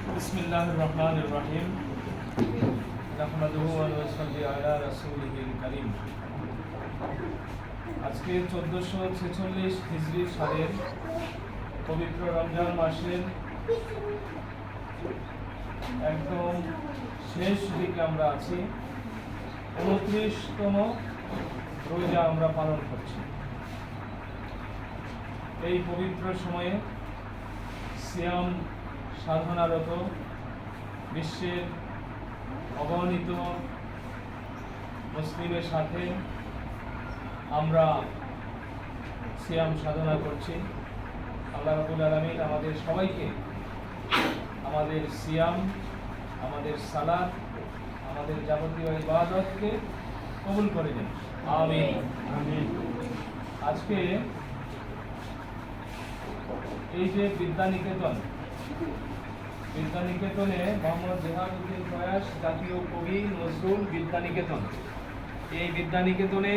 بسم الله الرحمن الرحيم نحمده ونصلي على رسوله الكريم আজকে চোদ্দোশো ছেচল্লিশ হিজরি সালের পবিত্র রমজান মাসের একদম শেষ দিকে আমরা আছি উনত্রিশতম রোজা আমরা পালন করছি এই পবিত্র সময়ে সিয়াম সাধনারত বিশ্বের অগণিত মুসলিমের সাথে আমরা সিয়াম সাধনা করছি। আল্লাহ রাবুল আলমিন আমাদের সবাইকে আমাদের সিয়াম আমাদের সালাদ আমাদের যাবতীয় ইবাদতকে কবুল করে দেন আমিন। আজকে এই যে বিদ্যানিকেতন বিদ্যানিকেতনে মোহাম্মদ জেহাদুদ্দিন প্রয়াস, জাতীয় কবি নজরুল বিদ্যানিকেতন। এই বিদ্যানিকেতনে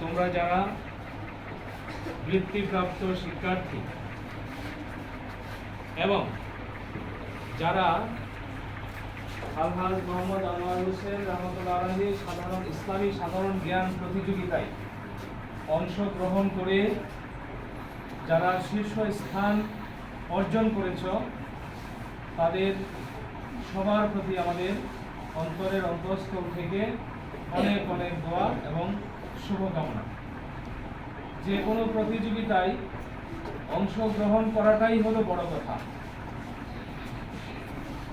তোমরা যারা বৃত্তিপ্রাপ্ত শিক্ষার্থী এবং যারা আলহাজ মোহাম্মদ আনোয়ার হোসেন রহমতুল্লাহ আলহী সাধারণ ইসলামী সাধারণ জ্ঞান প্রতিযোগিতায় অংশগ্রহণ করে যারা শীর্ষ স্থান অর্জন করেছ তাদের সবার প্রতি আমাদের অন্তরের অন্তঃস্থল থেকে অনেক অনেক দোয়া এবং শুভকামনা। যে কোনো প্রতিযোগিতায় অংশগ্রহণ করাটাই হলো বড় কথা।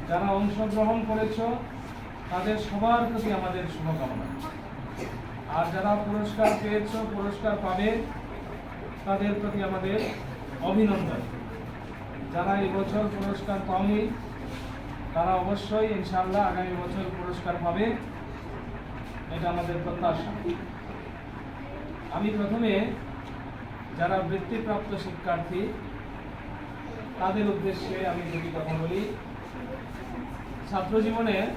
যারা অংশগ্রহণ করেছ, তাদের সবার প্রতি আমাদের শুভকামনা। আর যারা পুরস্কার পেয়েছ, পুরস্কার পাবে, তাদের প্রতি আমাদের অভিনন্দন। যারা এবছর পুরস্কার পাওনি, তারা অবশ্যই ইনশাআল্লাহ আগামী বছর পুরস্কার পাবে। এটা আমাদের প্রত্যাশা। আমি প্রথমে যারা বৃত্তিপ্রাপ্ত শিক্ষার্থী, তাদের উদ্দেশ্যে আমি যদি কথা বলি। ছাত্র জীবনে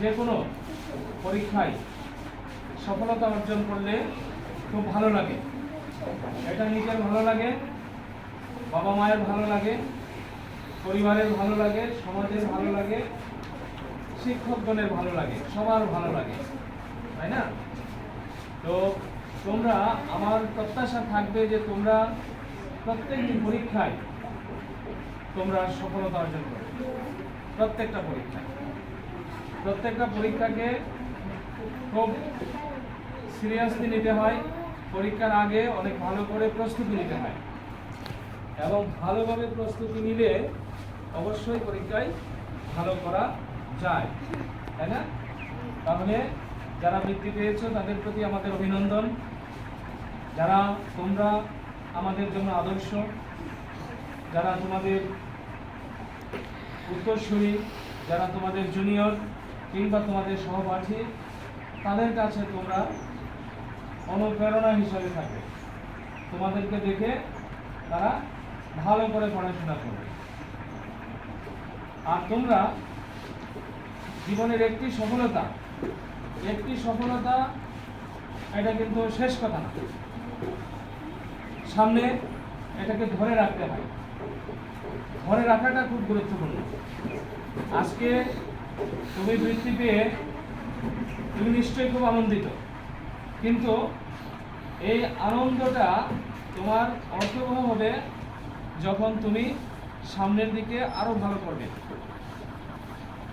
যে কোনো পরীক্ষায় সফলতা অর্জন করলে খুব ভালো লাগে। এটা নিজের ভালো লাগে। বাবা মায়ের ভালো লাগে, পরিবারের ভালো লাগে, সমাজের ভালো লাগে, শিক্ষকগণের ভালো লাগে, সবার ভালো লাগে, তাই না? তো তোমরা, আমার প্রত্যাশা থাকবে যে তোমরা প্রত্যেকটি পরীক্ষায় তোমরা সফলতা অর্জন করবে প্রত্যেকটা পরীক্ষায়। প্রত্যেকটা পরীক্ষাকে খুব সিরিয়াসলি নিতে হয়, পরীক্ষার আগে অনেক ভালো করে প্রস্তুতি নিতে হয়। এবং ভালোভাবে প্রস্তুতি নিলে অবশ্যই পরীক্ষায় ভালো করা যায়, তাই না? তাহলে যারা বৃত্তি পেয়েছ, তাদের প্রতি আমাদের অভিনন্দন। যারা তোমরা আমাদের জন্য আদর্শ, যারা তোমাদের উত্তরসূরি, যারা তোমাদের জুনিয়র কিংবা তোমাদের সহপাঠী, তাদের কাছে তোমরা অনুপ্রেরণা হিসাবে থাকবে। তোমাদেরকে দেখে তারা ভালো করে পড়াশোনা করবে আর তোমরা জীবনের একটি সফলতা একটি সফলতা, এটা কিন্তু শেষ কথা না। সামনে এটাকে ধরে রাখতে হয়। ধরে রাখাটা খুব গুরুত্বপূর্ণ। আজকে তুমি বৃত্তি পেয়ে তুমি নিশ্চয়ই খুব আনন্দিত। কিন্তু এই আনন্দটা তোমার অর্থবহ হবে যখন তুমি সামনের দিকে আরও ভালো করবে।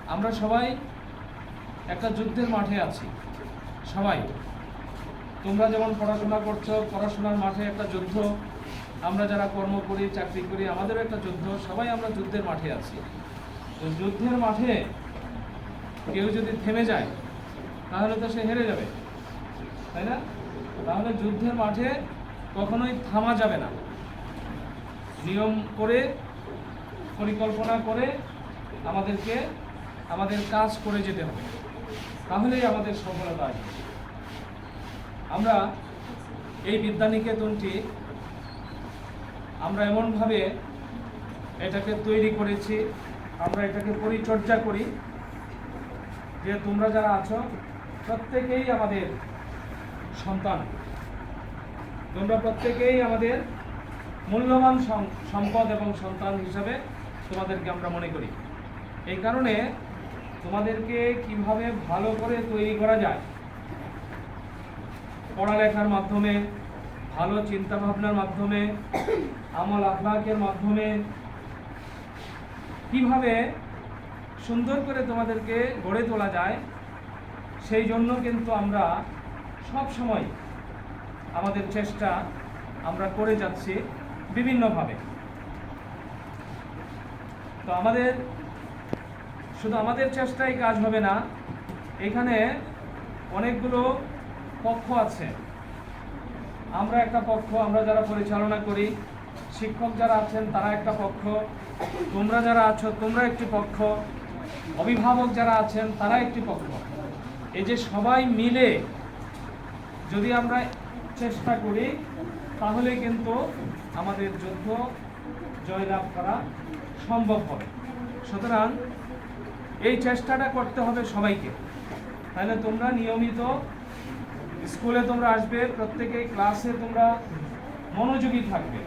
আমরা সবাই একটা যুদ্ধের মাঠে আছি। সবাই, তোমরা যেমন পড়াশোনা করছ, পড়াশোনার মাঠে একটা যুদ্ধ, আমরা যারা কর্ম করি, চাকরি করি, আমাদেরও একটা যুদ্ধ, সবাই আমরা যুদ্ধের মাঠে আছি। তো যুদ্ধের মাঠে কেউ যদি থেমে যায়, তাহলে তো সে হেরে যাবে। তাই না? তাহলে যুদ্ধের মাঠে কখনোই থামা যাবে না। নিয়ম করে, পরিকল্পনা করে আমাদেরকে, আমাদের কাজ করে যেতে হবে। তাহলেই আমাদের সফলতা আসবে। আমরা এই বিদ্যানিকেতনটি আমরা এমনভাবে এটাকে তৈরি করেছি, আমরা এটাকে পরিচর্যা করি যে তোমরা যারা আছো, প্রত্যেকেই আমাদের সন্তান। তোমরা প্রত্যেকেই আমাদের মূল্যবান সম্পদ এবং সন্তান হিসাবে তোমাদেরকে আমরা মনে করি। এই কারণে তোমাদেরকে কীভাবে ভালো করে তৈরি করা যায়, পড়ালেখার মাধ্যমে, ভালো চিন্তা ভাবনার মাধ্যমে, আমল আখলাকের মাধ্যমে, কীভাবে সুন্দর করে তোমাদেরকে গড়ে তোলা যায়, সেই জন্য কিন্তু আমরা সব সময় আমাদের চেষ্টা আমরা করে যাচ্ছি। বিভিন্নভাবে। তো আমাদের, শুধু আমাদের চেষ্টায় কাজ হবে না, এখানে অনেকগুলো পক্ষ আছে। আমরা একটা পক্ষ, আমরা যারা পরিচালনা করি, শিক্ষক যারা আছেন তারা একটা পক্ষ, তোমরা যারা আছো তোমরা একটি পক্ষ, অভিভাবক যারা আছেন তারা একটি পক্ষ। এই যে সবাই মিলে যদি আমরা চেষ্টা করি, তাহলে কিন্তু আমাদের যুদ্ধ জয়লাভ করা সম্ভব হবে। সুতরাং এই চেষ্টাটা করতে হবে সবাইকে। তাহলে তোমরা নিয়মিত স্কুলে তোমরা আসবে, প্রত্যেকে ক্লাসে তোমরা মনোযোগী থাকবে।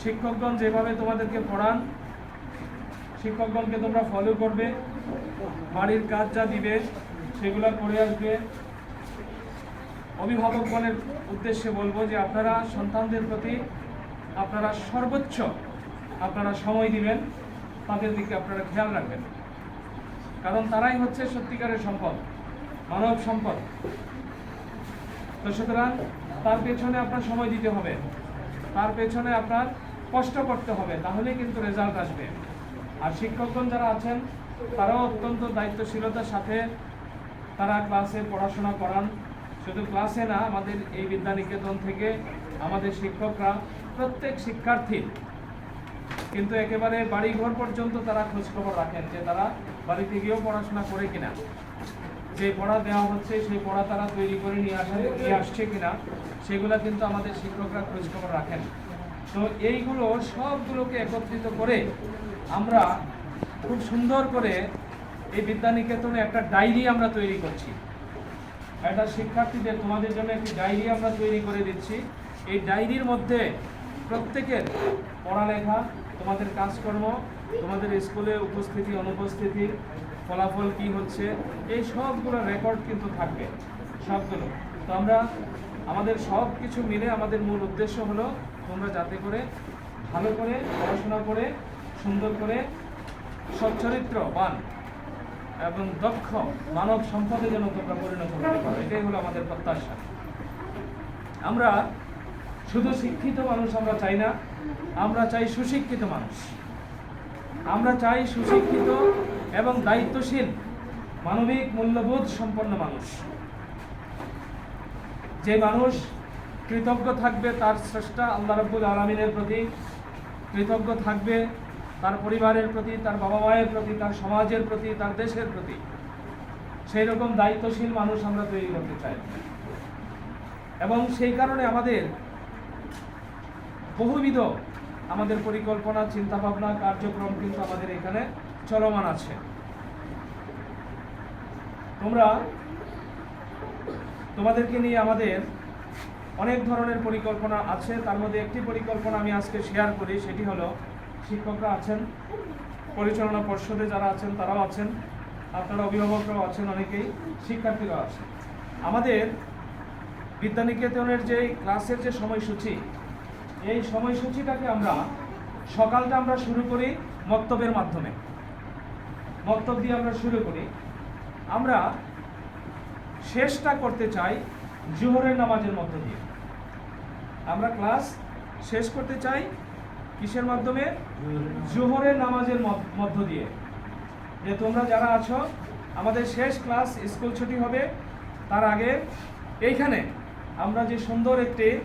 শিক্ষকগণ যেভাবে তোমাদেরকে পড়ান, শিক্ষকগণকে তোমরা ফলো করবে, বাড়ির কাজ যা দিবে সেগুলো করে আসবে। অভিভাবকগণের উদ্দেশ্যে বলব যে আপনারা সন্তানদের প্রতি আপনারা সর্বোচ্চ আপনারা সময় দিবেন, তাদের দিকে আপনারা খেয়াল রাখবেন। কারণ তারাই হচ্ছে সত্যিকারের সম্পদ, মানব সম্পদ। তো সুতরাং তার পেছনে আপনার সময় দিতে হবে। তার পেছনে আপনার কষ্ট করতে হবে তাহলে কিন্তু রেজাল্ট আসবে। আর শিক্ষকগণ যারা আছেন, তারাও অত্যন্ত দায়িত্বশীলতার সাথে তারা ক্লাসে পড়াশোনা করান। শুধু ক্লাসে না, আমাদের এই বিদ্যানিকেতন থেকে আমাদের শিক্ষকরা প্রত্যেক শিক্ষার্থী কিন্তু একেবারে বাড়ি ঘর পর্যন্ত তারা খোঁজখবর রাখেন যে তারা বাড়িতে গিয়েও পড়াশোনা করে কিনা। যে পড়া দেওয়া হচ্ছে, সেই পড়া তারা তৈরি করে নিয়ে আসা নিয়ে আসছে কিনা, সেগুলা কিন্তু আমাদের শিক্ষকরা খোঁজখবর রাখেন। তো এইগুলো সবগুলোকে একত্রিত করে আমরা খুব সুন্দর করে এই বিদ্যানিকেতনে একটা ডায়েরি আমরা তৈরি করছি। একটা শিক্ষার্থীদের তোমাদের জন্য একটি ডায়েরি আমরা তৈরি করে দিচ্ছি। এই ডায়েরির মধ্যে প্রত্যেকের পড়ালেখা, তোমাদের কাজকর্ম, তোমাদের স্কুলে উপস্থিতি, অনুপস্থিতি, ফলাফল কি হচ্ছে, এই সবগুলো রেকর্ড কিন্তু থাকবে, সবগুলো। তো আমরা আমাদের সব কিছু মিলে আমাদের মূল উদ্দেশ্য হলো তোমরা যাতে করে ভালো করে পড়াশোনা করে, সুন্দর করে সচ্চরিত্রবান এবং দক্ষ মানব সম্পদে যেন তোমরা পরিণত করতে পারো, এটাই হলো আমাদের প্রত্যাশা। আমরা শুধু শিক্ষিত মানুষ আমরা চাই না, আমরা চাই সুশিক্ষিত মানুষ। আমরা চাই সুশিক্ষিত এবং দায়িত্বশীল, মানবিক, মূল্যবোধ সম্পন্ন মানুষ। যে মানুষ কৃতজ্ঞ থাকবে তার স্রষ্টা আল্লাহ রব্বুল আলমিনের প্রতি, কৃতজ্ঞ থাকবে তার পরিবারের প্রতি, তার বাবা মায়ের প্রতি, তার সমাজের প্রতি, তার দেশের প্রতি। সেই রকম দায়িত্বশীল মানুষ আমরা তৈরি করতে চাই। এবং সেই কারণে আমাদের বহুবিধ আমাদের পরিকল্পনা, চিন্তাভাবনা, কার্যক্রম কিন্তু আমাদের এখানে চলমান আছে। তোমরা, তোমাদেরকে নিয়ে আমাদের অনেক ধরনের পরিকল্পনা আছে। তার মধ্যে একটি পরিকল্পনা আমি আজকে শেয়ার করি, সেটি হলো শিক্ষকরা আছেন, পরিচালনা পর্ষদে যারা আছেন, তারাও আছেন, আপনারা অভিভাবকরাও আছেন, অনেকেই শিক্ষার্থীরাও আছেন। আমাদের বিদ্যানিকেতনের যে ক্লাসের যে সময়সূচি এই সময়সূচিটাকে আমরা সকালটা আমরা শুরু করি মক্তবের মাধ্যমে। মক্তব দিয়ে আমরা শুরু করি। আমরা শেষটা করতে চাই জোহরের নামাজের মধ্য দিয়ে। আমরা ক্লাস শেষ করতে চাই কিসের মাধ্যমে? জোহরের নামাজের মধ্য- দিয়ে। যে তোমরা যারা আছো, আমাদের শেষ ক্লাস স্কুল ছুটি হবে, তার আগে এইখানে আমরা যে সুন্দর একটি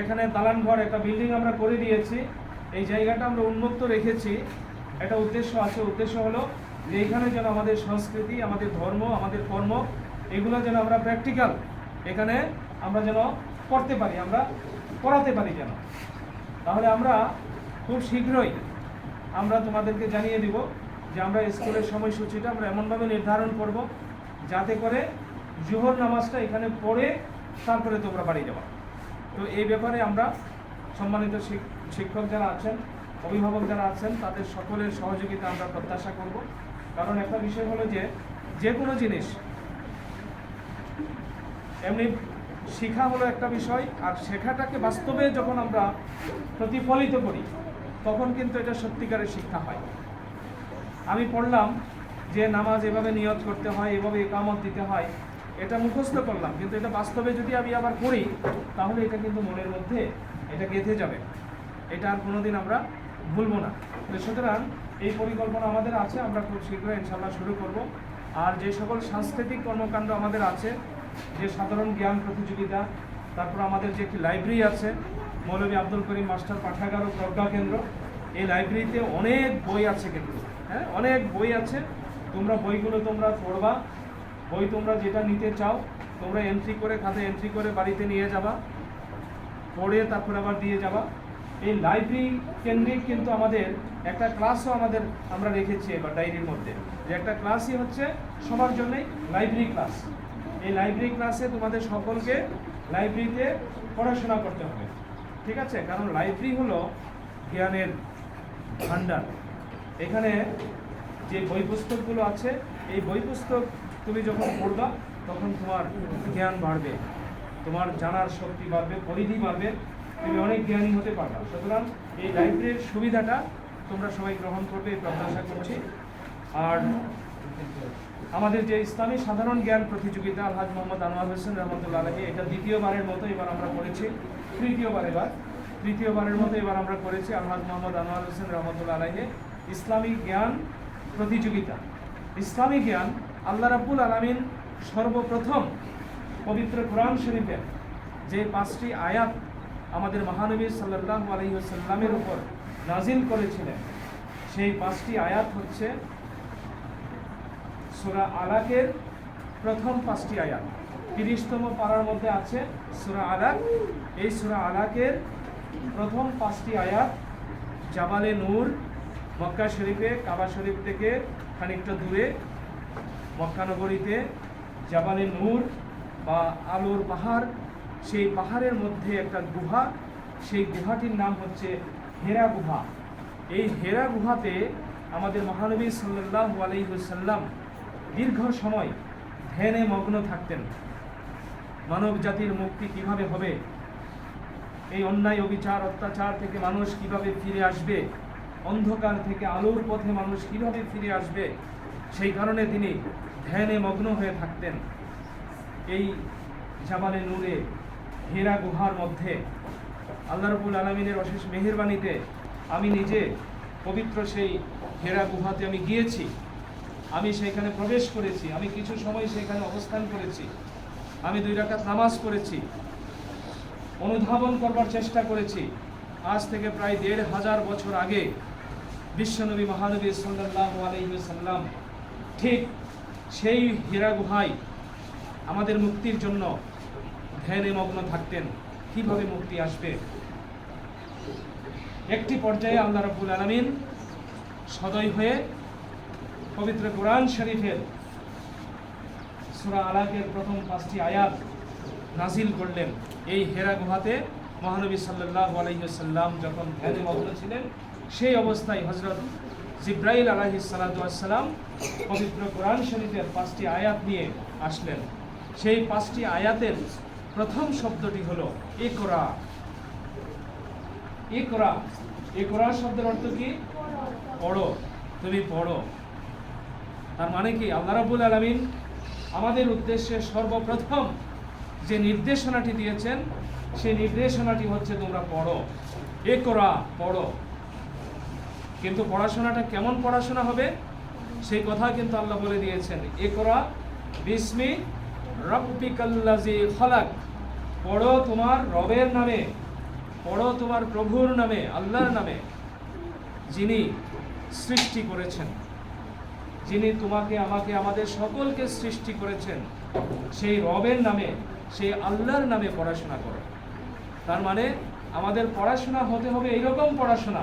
এখানে দালান ঘর, একটা বিল্ডিং আমরা করে দিয়েছি। এই জায়গাটা আমরা উন্মুক্ত রেখেছি। একটা উদ্দেশ্য আছে, উদ্দেশ্য হলো যে এখানে যেন আমাদের সংস্কৃতি, আমাদের ধর্ম, আমাদের কর্ম, এগুলো যেন আমরা প্র্যাকটিক্যাল এখানে আমরা যেন করতে পারি, আমরা করাতে পারি যেন। তাহলে আমরা খুব শীঘ্রই আমরা তোমাদেরকে জানিয়ে দিব যে আমরা স্কুলের সময়সূচিটা আমরা এমনভাবে নির্ধারণ করব যাতে করে জোহর নামাজটা এখানে পড়ে তারপরে তোমরা বাড়ি যাওয়া তো এই ব্যাপারে আমরা সম্মানিত শিক- শিক্ষক যারা আছেন, অভিভাবক যারা আছেন, তাদের সকলের সহযোগিতা আমরা প্রত্যাশা করব। কারণ একটা বিষয় হলো যে যে কোনো জিনিস এমনি শিখা হলো একটা বিষয়, আর শেখাটাকে বাস্তবে যখন আমরা প্রতিফলিত করি, তখন কিন্তু এটা সত্যিকারের শিক্ষা হয়। আমি পড়লাম যে নামাজ এভাবে নিয়ত করতে হয়, এভাবে একামত দিতে হয় এটা মুখস্থ করলাম, কিন্তু এটা বাস্তবে যদি আমি আবার করি, তাহলে এটা কিন্তু মনের মধ্যে এটা গেঁথে যাবে। এটা আর কোনোদিন আমরা ভুলবো না। তো সুতরাং এই পরিকল্পনা আমাদের আছে, আমরা খুব শীঘ্রই ইনশাল্লাহ শুরু করব। আর যে সকল সাংস্কৃতিক কর্মকাণ্ড আমাদের আছে, যে সাধারণ জ্ঞান প্রতিযোগিতা, তারপর আমাদের যে একটি লাইব্রেরি আছে, মৌলভী আব্দুল করিম মাস্টার পাঠাগার ও প্রজ্ঞা কেন্দ্র, এই লাইব্রেরিতে অনেক বই আছে কিন্তু। হ্যাঁ অনেক বই আছে। তোমরা বইগুলো তোমরা পড়বা। বই তোমরা যেটা নিতে চাও, তোমরা এন্ট্রি করে খাতে এন্ট্রি করে বাড়িতে নিয়ে যাবা, পড়ে তারপরে আবার দিয়ে যাবা। এই লাইব্রেরি কেন্দ্রিক কিন্তু আমাদের একটা ক্লাসও আমাদের আমরা রেখেছি এবার ডায়েরির মধ্যে। যে একটা ক্লাসই হচ্ছে সবার জন্যই লাইব্রেরি ক্লাস এই লাইব্রেরি ক্লাসে তোমাদের সকলকে লাইব্রেরিতে পড়াশোনা করতে হবে। ঠিক আছে? কারণ লাইব্রেরি হলো জ্ঞানের ভাণ্ডার। এখানে যে বই পুস্তকগুলো আছে, এই বই পুস্তক তুমি যখন পড়বা, তখন তোমার জ্ঞান বাড়বে। তোমার জানার শক্তি বাড়বে, পরিধি বাড়বে, তুমি অনেক জ্ঞানী হতে পারবা। সুতরাং এই লাইব্রেরির সুবিধাটা তোমরা সবাই গ্রহণ করবে, এই প্রত্যাশা করছি। আর আমাদের যে ইসলামী সাধারণ জ্ঞান প্রতিযোগিতা, আলহাজ মোহাম্মদ আনোয়ার হোসেন রহমতুল্লাহ আলহী এটা দ্বিতীয়বারের মতো এবার আমরা করেছি। তৃতীয়বার এবার। তৃতীয়বারের মতো এবার আমরা করেছি আলহাজ মোহাম্মদ আনোয়ার হোসেন রহমতুল্লাহ আলহী ইসলামী জ্ঞান প্রতিযোগিতা। ইসলামী জ্ঞান আল্লাহ রাব্বুল আলামিন সর্বপ্রথম পবিত্র কোরআন শরীফের যে পাঁচটি আয়াত আমাদের মহানবী সাল্লাল্লাহু আলাইহি ওয়াসাল্লামের উপর নাজিল করেছিলেন, সেই পাঁচটি আয়াত হচ্ছে সূরা আলাকের প্রথম পাঁচটি আয়াত। তিরিশতম পাড়ার মধ্যে আছে সূরা আলাক। এই সূরা আলাকের প্রথম পাঁচটি আয়াত জাবালে নূর, মক্কা শরীফে কাবা শরীফ থেকে খানিকটা দূরে মক্কানগরীতে জাবালে নূর বা আলোর পাহাড় সেই পাহাড়ের মধ্যে একটা গুহা, সেই গুহাটির নাম হচ্ছে হেরা গুহা। এই হেরা গুহাতে আমাদের মহানবী সাল্লাল্লাহু আলাইহি ওয়াসাল্লাম দীর্ঘ সময় ধ্যানে মগ্ন থাকতেন। মানব জাতির মুক্তি কীভাবে হবে? এই অন্যায়, অবিচার, অত্যাচার থেকে মানুষ কীভাবে ফিরে আসবে? অন্ধকার থেকে আলোর পথে মানুষ কীভাবে ফিরে আসবে? সেই কারণে তিনি ধ্যানে মগ্ন হয়ে থাকতেন। এই জামালে নূরে হেরা গুহার মধ্যে আল্লাহ রবুল আলমিনের অশেষ মেহেরবানিতে আমি নিজে পবিত্র সেই হেরা গুহাতে আমি গিয়েছি। আমি সেখানে প্রবেশ করেছি। আমি কিছু সময় সেখানে অবস্থান করেছি। আমি দুই রাকাত নামাজ পড়েছি। অনুধাবন করবার চেষ্টা করেছি। আজ থেকে প্রায় দেড় হাজার বছর আগে বিশ্বনবী মহানবী সাল্লাল্লাহু আলাইহি সাল্লাম ঠিক সেই হীরা গুহায় আমাদের মুক্তির জন্য ধ্যানে মগ্ন থাকতেন। কীভাবে মুক্তি আসবে? একটি পর্যায়ে আল্লাহ রাব্বুল আলামিন সদয় হয়ে পবিত্র কোরআন শরীফের সূরা আলাকের প্রথম পাঁচটি আয়াত নাজিল করলেন। এই হেরা গুহাতে মহানবী সাল্লাল্লাহু আলহিসাল্লাম যখন ধ্যানে মগ্ন ছিলেন, সেই অবস্থায় হজরত জিব্রাইল আলাইহি সালাম পবিত্র কোরআন শরীফের পাঁচটি আয়াত নিয়ে আসলেন। সেই পাঁচটি আয়াতের প্রথম শব্দটি হলো একরা একরা একরা শব্দের অর্থ কি? পড়ো, তুমি পড়ো। তার মানে কি? আল্লাহ রাবুল আলমিন আমাদের উদ্দেশ্যে সর্বপ্রথম যে নির্দেশনাটি দিয়েছেন, সেই নির্দেশনাটি হচ্ছে তোমরা পড়ো। এ করা পড়ো। কিন্তু পড়াশোনাটা কেমন পড়াশোনা হবে, সেই কথা কিন্তু আল্লাহ বলে দিয়েছেন। এ করা বিস্মি রব্বিকাল্লাজি খলাক। পড়ো তোমার রবের নামে, পড়ো তোমার প্রভুর নামে, আল্লাহর নামে, যিনি সৃষ্টি করেছেন। যিনি তোমাকে, আমাকে, আমাদের সকলকে সৃষ্টি করেছেন। সেই রবের নামে, সেই আল্লাহর নামে পড়াশোনা করো। তার মানে আমাদের পড়াশোনা হতে হবে এইরকম পড়াশোনা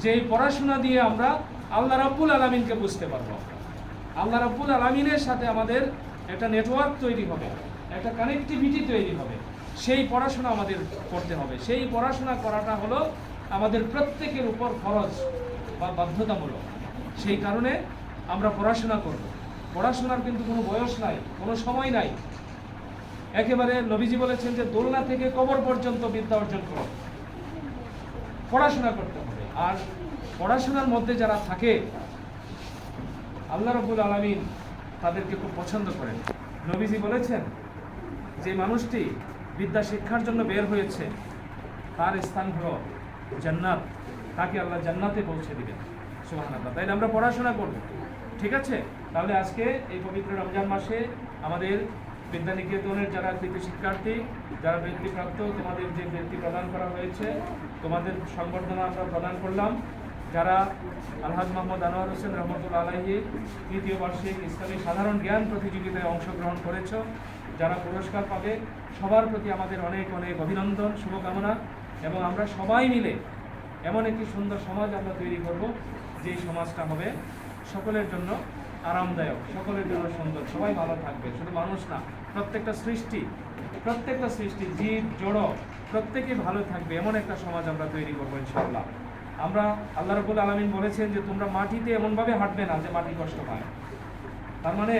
যে এই পড়াশোনা দিয়ে আমরা আল্লাহ রাব্বুল আলমিনকে বুঝতে পারব। আল্লাহ রাব্বুল আলমিনের সাথে আমাদের একটা নেটওয়ার্ক তৈরি হবে, একটা কানেক্টিভিটি তৈরি হবে। সেই পড়াশোনা আমাদের করতে হবে। সেই পড়াশোনা করাটা হলো আমাদের প্রত্যেকের উপর খরচ বা বাধ্যতামূলক। সেই কারণে আমরা পড়াশোনা করব। পড়াশোনার কিন্তু কোনো বয়স নাই, কোনো সময় নাই। একেবারে নবীজি বলেছেন যে দোলনা থেকে কবর পর্যন্ত বিদ্যা অর্জন করো। পড়াশোনা করতে হবে। আর পড়াশোনার মধ্যে যারা থাকে, আল্লাহ রবুল আলমিন তাদেরকে খুব পছন্দ করেন। নবীজি বলেছেন যে মানুষটি বিদ্যা শিক্ষার জন্য বের হয়েছে, তার স্থান হলো জান্নাত। তাকে আল্লাহ জান্নাতে পৌঁছে দিবেন। সুহান আল্লাহ তাইলে আমরা পড়াশোনা করব। ঠিক আছে? তাহলে আজকে এই পবিত্র রমজান মাসে আমাদের বিদ্যানিকেতনের যারা কৃতি শিক্ষার্থী, যারা বৃত্তিপ্রাপ্ত, তোমাদের যে বৃত্তি প্রদান করা হয়েছে, তোমাদের সংবর্ধনা আমরা প্রদান করলাম। যারা আলহাজ মোহাম্মদ আনোয়ার হোসেন রহমতুল্লা আলাহি তৃতীয় বার্ষিক ইসলামী সাধারণ জ্ঞান প্রতিযোগিতায় অংশগ্রহণ করেছ, যারা পুরস্কার পাবে, সবার প্রতি আমাদের অনেক অনেক অভিনন্দন, শুভকামনা, এবং আমরা সবাই মিলে এমন একটি সুন্দর সমাজ আমরা তৈরি করব, যেই সমাজটা হবে সকলের জন্য আরামদায়ক, সকলের জন্য সুন্দর, সবাই ভালো থাকবে, শুধু মানুষ না, প্রত্যেকটা সৃষ্টি প্রত্যেকটা সৃষ্টি, জীব, জড় প্রত্যেকে ভালো থাকবে, এমন একটা সমাজ আমরা তৈরি করব ইনশাআল্লাহ। আমরা আল্লাহ রবুল আলমিন বলেছেন যে, তোমরা মাটিতে এমনভাবে হাঁটবে না যে মাটি কষ্ট পায়। তার মানে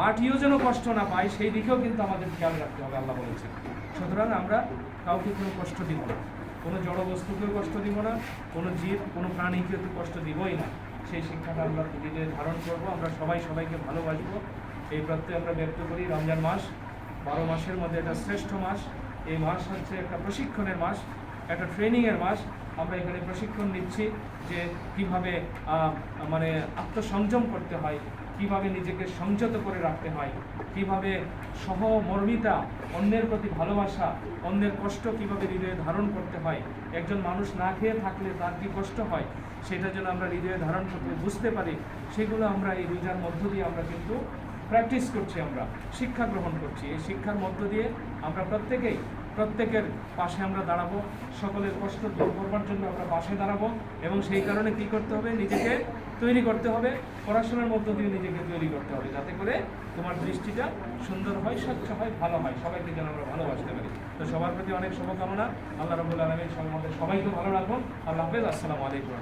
মাটিও যেন কষ্ট না পায়, সেই দিকেও কিন্তু আমাদের খেয়াল রাখতে হবে, আল্লাহ বলেছেন। সুতরাং আমরা কাউকে কোনো কষ্ট দিব না, কোনো জড় বস্তুকেও কষ্ট দিব না, কোনো জীব, কোনো প্রাণীকে তো কষ্ট দিবই না। সেই শিক্ষাটা আমরা দিলে ধারণ করব। আমরা সবাই সবাইকে ভালোবাসবো। এই প্রত্যয় আমরা ব্যক্ত করি রমজান মাস। বারো মাসের মধ্যে একটা শ্রেষ্ঠ মাস। এই মাস হচ্ছে একটা প্রশিক্ষণের মাস, একটা ট্রেনিংয়ের মাস। আমরা এখানে প্রশিক্ষণ নিচ্ছি যে কীভাবে মানে আত্মসংযম করতে হয় কীভাবে নিজেকে সংযত করে রাখতে হয়, কীভাবে সহমর্মিতা অন্যের প্রতি ভালোবাসা, অন্যের কষ্ট কীভাবে হৃদয়ে ধারণ করতে হয়, একজন মানুষ না খেয়ে থাকলে তার কি কষ্ট হয়, সেটা যেন আমরা হৃদয়ে ধারণ করতে বুঝতে পারি, সেগুলো আমরা এই রোজার মধ্য দিয়ে আমরা কিন্তু প্র্যাকটিস করছি আমরা, শিক্ষা গ্রহণ করছি। এই শিক্ষার মধ্য দিয়ে আমরা প্রত্যেকেই, প্রত্যেকের পাশে আমরা দাঁড়াবো, সকলের কষ্ট দূর করবার জন্য আমরা পাশে দাঁড়াবো এবং সেই কারণে কি করতে হবে? নিজেকে তৈরি করতে হবে, পড়াশোনার মধ্য দিয়ে নিজেকে তৈরি করতে হবে, যাতে করে তোমার দৃষ্টিটা সুন্দর হয়, স্বচ্ছ হয়, ভালো হয়। সবাইকে যেন আমরা ভালোবাসতে পারি। তো সবার প্রতি অনেক শুভকামনা। আল্লাহ রবুল আলমী আমাদের সবাইকে ভালো রাখুন। আল্লাহ হাফেজ। আসসালামু আলাইকুম।